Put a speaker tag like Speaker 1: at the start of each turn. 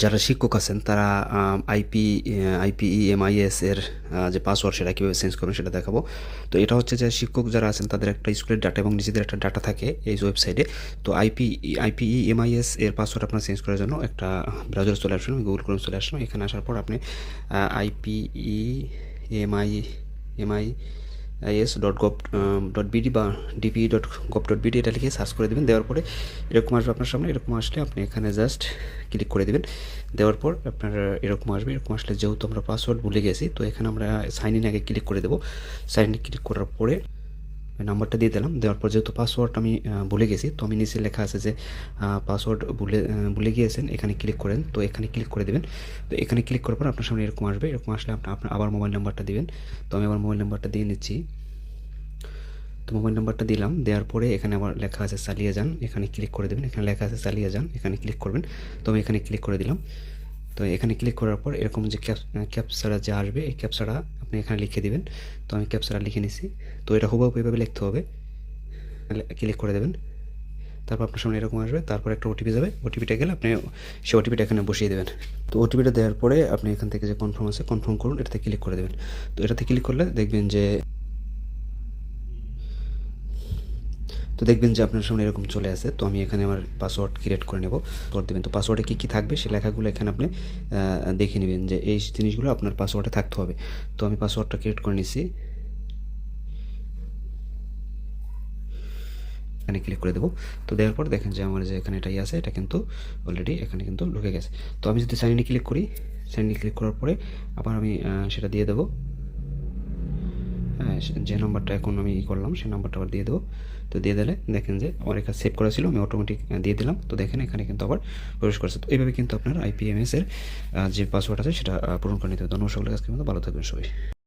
Speaker 1: যারা শিক্ষক আছেন তারা আইপি আইপিইএমআইএস এর আহ, যে পাসওয়ার্ড সেটা কীভাবে চেঞ্জ করবেন সেটা দেখাবো। তো এটা হচ্ছে যে শিক্ষক যারা আছেন তাদের একটা স্কুলের ডাটা এবং নিজেদের একটা ডাটা থাকে এই ওয়েবসাইটে তো আইপি আইপিই আইপিইএমআইএস এর পাসওয়ার্ড আপনার চেঞ্জ করার জন্য একটা ব্রাউজার চলে আসবেন গুগল ক্রোম চলে আসবেন এখানে আসার পর আপনি আইপিই MI MI is dot gov dot BD বা DP dot gov dot BD এটা লিখে সার্চ করে দেবেন। দেওয়ার পরে এরকম আসবে আপনার সামনে, এরকম আসলে আপনি এখানে জাস্ট ক্লিক করে দেবেন। দেওয়ার পর আপনার এরকম আসবে, এরকম আসলে যেহেতু আমরা পাসওয়ার্ড ভুলে গেছি, তো এখানে আমরা সাইন ইন আগে ক্লিক করে দেবো। সাইন ইন ক্লিক করার পরে নাম্বারটা দিয়ে দিলাম। দেওয়ার পর যেহেতু পাসওয়ার্ড আমি ভুলে গেছি, তো আমি নিচে লেখা আছে যে পাসওয়ার্ড ভুলে ভুলে গিয়েছেন, এখানে ক্লিক করেন। তো এখানে ক্লিক করে দেবেন। তো এখানে ক্লিক করার পর আপনার সামনে এরকম আসবে, এরকম আসলে আপনি আপনার আবার মোবাইল নাম্বারটা দিবেন। তো আমি আবার মোবাইল নাম্বারটা দিয়ে নিচ্ছি। তো মোবাইল নাম্বারটা দিলাম, দেওয়ার পরে এখানে আবার লেখা আছে চালিয়ে যান। এখানে ক্লিক করে দেবেন। এখানে লেখা আছে চালিয়ে যান। এখানে ক্লিক করবেন। তো আমি এখানে ক্লিক করে দিলাম। তো এখানে ক্লিক করার পর এরকম যে ক্যাপ ক্যাপসারা যা আসবে, এই ক্যাপসারা আপনি এখানে লিখে দিবেন। তো আমি ক্যাপসারা লিখে নিছি। তো এটা হুবহু এভাবে লিখতে হবে। ক্লিক করে দেবেন। তারপর আপনার সামনে এরকম আসবে। তারপর একটা ওটিপি যাবে। ওটিপিটা গেলে আপনি সেই ওটিপিটা এখানে বসিয়ে দেবেন। তো ওটিপিটা দেওয়ার পরে আপনি এখান থেকে যে কনফার্ম আছে কনফার্ম করুন। এটাতে ক্লিক করে দেবেন। তো এটাতে ক্লিক করলে দেখবেন যে তো দেখবেন যে আপনার সামনে এরকম চলে আসে। তো আমি এখানে আমার পাসওয়ার্ড ক্রিয়েট করে নেব। করে দেবেন। তো পাসওয়ার্ডে কী কী থাকবে সেই লেখাগুলো এখানে আপনি দেখে নেবেন যে এই জিনিসগুলো আপনার পাসওয়ার্ডে থাকতে হবে। তো আমি পাসওয়ার্ডটা ক্রিয়েট করে নিছি। এখানে ক্লিক করে দেবো। তো দেওয়ার পর দেখেন যে আমার যে এখানে এটাই আছে, এটা কিন্তু অলরেডি এখানে কিন্তু ঢুকে গেছে। তো আমি যদি সাইনে ক্লিক করি সাইনে ক্লিক করার পরে আবার আমি সেটা দিয়ে দেবো। হ্যাঁ যে নাম্বারটা এখন আমি ই করলাম সেই নাম্বারটা আবার দিয়ে দেবো। তো দিয়ে দিলে দেখেন যে আমার এখানে সেভ করা ছিল, আমি অটোমেটিক দিয়ে দিলাম। তো দেখেন এখানে কিন্তু আবার প্রবেশ করেছে। তো এইভাবে কিন্তু আপনার আইপিএমএস এর যে পাসওয়ার্ড আছে, সেটা পূরণ করে নিতে হবে। ধন্যবাদ সকলের কাছে কিন্তু ভালো থাকবেন সবাই।